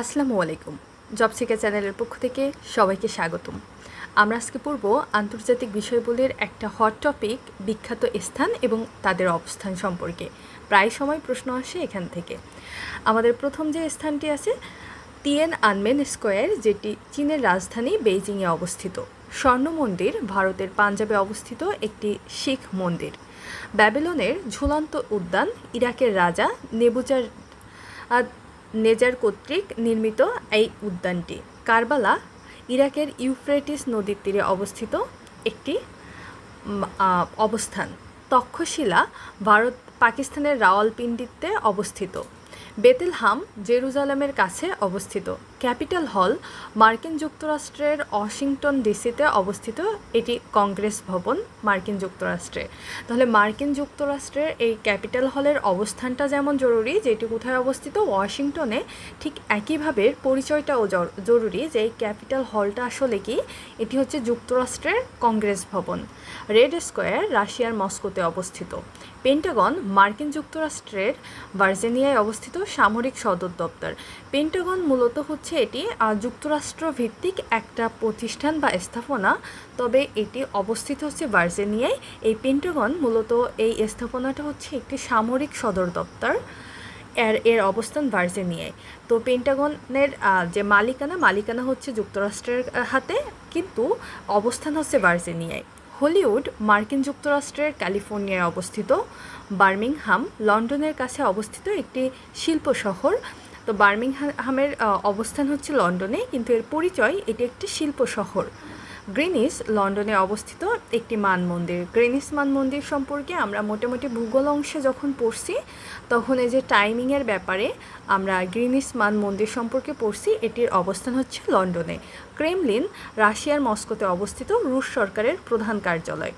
আসসালামু আলাইকুম। জব জবসিকা চ্যানেলের পক্ষ থেকে সবাইকে স্বাগতম। আমরা আজকে পড়ব আন্তর্জাতিক বিষয়বলির একটা হট টপিক বিখ্যাত স্থান এবং তাদের অবস্থান সম্পর্কে। প্রায় সময় প্রশ্ন আসে এখান থেকে। আমাদের প্রথম যে স্থানটি আছে টিএন আনমেন স্কোয়ার, যেটি চীনের রাজধানী বেইজিংয়ে অবস্থিত। স্বর্ণ মন্দির ভারতের পাঞ্জাবে অবস্থিত একটি শিখ মন্দির। ব্যাবিলনের ঝুলন্ত উদ্যান ইরাকের রাজা নেবুজার নেজার কর্তৃক নির্মিত এই উদ্যানটি। কারবালা, ইরাকের ইউফ্রেটিস নদীর তীরে অবস্থিত একটি অবস্থান। তক্ষশিলা ভারত পাকিস্তানের রাওয়ালপিন্ডিতে অবস্থিত। বেতেলহাম, জেরুজালামের কাছে অবস্থিত। ক্যাপিটাল হল মার্কিন যুক্তরাষ্ট্রের ওয়াশিংটন ডিসিতে অবস্থিত এটি কংগ্রেস ভবন মার্কিন যুক্তরাষ্ট্রে। তাহলে মার্কিন যুক্তরাষ্ট্রের এই ক্যাপিটাল হলের অবস্থানটা যেমন জরুরি, যেটি কোথায় অবস্থিত? ওয়াশিংটনে। ঠিক একইভাবে পরিচয়টাও জরুরি যে এই ক্যাপিটাল হলটা আসলে কি? এটি হচ্ছে যুক্তরাষ্ট্রের কংগ্রেস ভবন, রেড স্কোয়ার, রাশিয়ার মস্কোতে অবস্থিত। পেন্টাগন মার্কিন যুক্তরাষ্ট্রের ভার্জিনিয়ায় অবস্থিত সামরিক সদর দপ্তর। পেন্টাগন মূলত হচ্ছে এটি আহ, যুক্তরাষ্ট্র ভিত্তিক একটা প্রতিষ্ঠান বা স্থাপনা। তবে এটি অবস্থিত হচ্ছে ভার্জিনিয়ায়। এই পেন্টাগন মূলত এই স্থাপনাটা হচ্ছে একটি সামরিক সদর দপ্তর। এর এর অবস্থান ভার্জিনিয়ায়। তো পেন্টাগনের যে মালিকানা মালিকানা হচ্ছে যুক্তরাষ্ট্রের হাতে কিন্তু অবস্থান হচ্ছে ভার্জিনিয়ায়। হলিউড মার্কিন যুক্তরাষ্ট্রের ক্যালিফোর্নিয়ায় অবস্থিত। বার্মিংহাম লন্ডনের কাছে অবস্থিত একটি শিল্প শহর। তো বার্মিংহামের অবস্থান হচ্ছে লন্ডনে কিন্তু এর পরিচয় এটি একটি শিল্প শহর। গ্রিনিস লন্ডনে অবস্থিত একটি মান মন্দির গ্রিনিস মান মন্দির সম্পর্কে আমরা মোটামুটি ভূগোল অংশে যখন পড়ছি, তখন এই যে টাইমিংয়ের ব্যাপারে আমরা গ্রিনিস মান মন্দির সম্পর্কে পড়ছি, এটির অবস্থান হচ্ছে লন্ডনে। ক্রেমলিন রাশিয়ার মস্কোতে অবস্থিত রুশ সরকারের প্রধান কার্যালয়।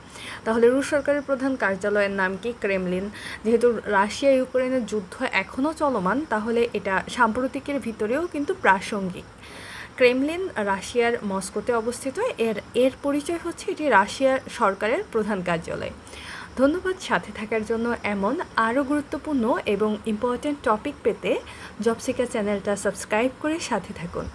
তাহলে রুশ সরকারের প্রধান কার্যালয়ের নাম কি ক্রেমলিন? যেহেতু রাশিয়া ইউক্রেনের যুদ্ধ এখনও চলমান, তাহলে এটা সাম্প্রতিকের ভিতরেও কিন্তু প্রাসঙ্গিক। ক্রেমলিন রাশিয়ার মস্কোতে অবস্থিত। এর এর পরিচয় হচ্ছে এটি রাশিয়ার সরকারের প্রধান কার্যালয়। ধন্যবাদ সাথে থাকার জন্য এমন আরও গুরুত্বপূর্ণ এবং ইম্পর্ট্যান্ট টপিক পেতে জবসিকা চ্যানেলটা সাবস্ক্রাইব করে সাথে থাকুন।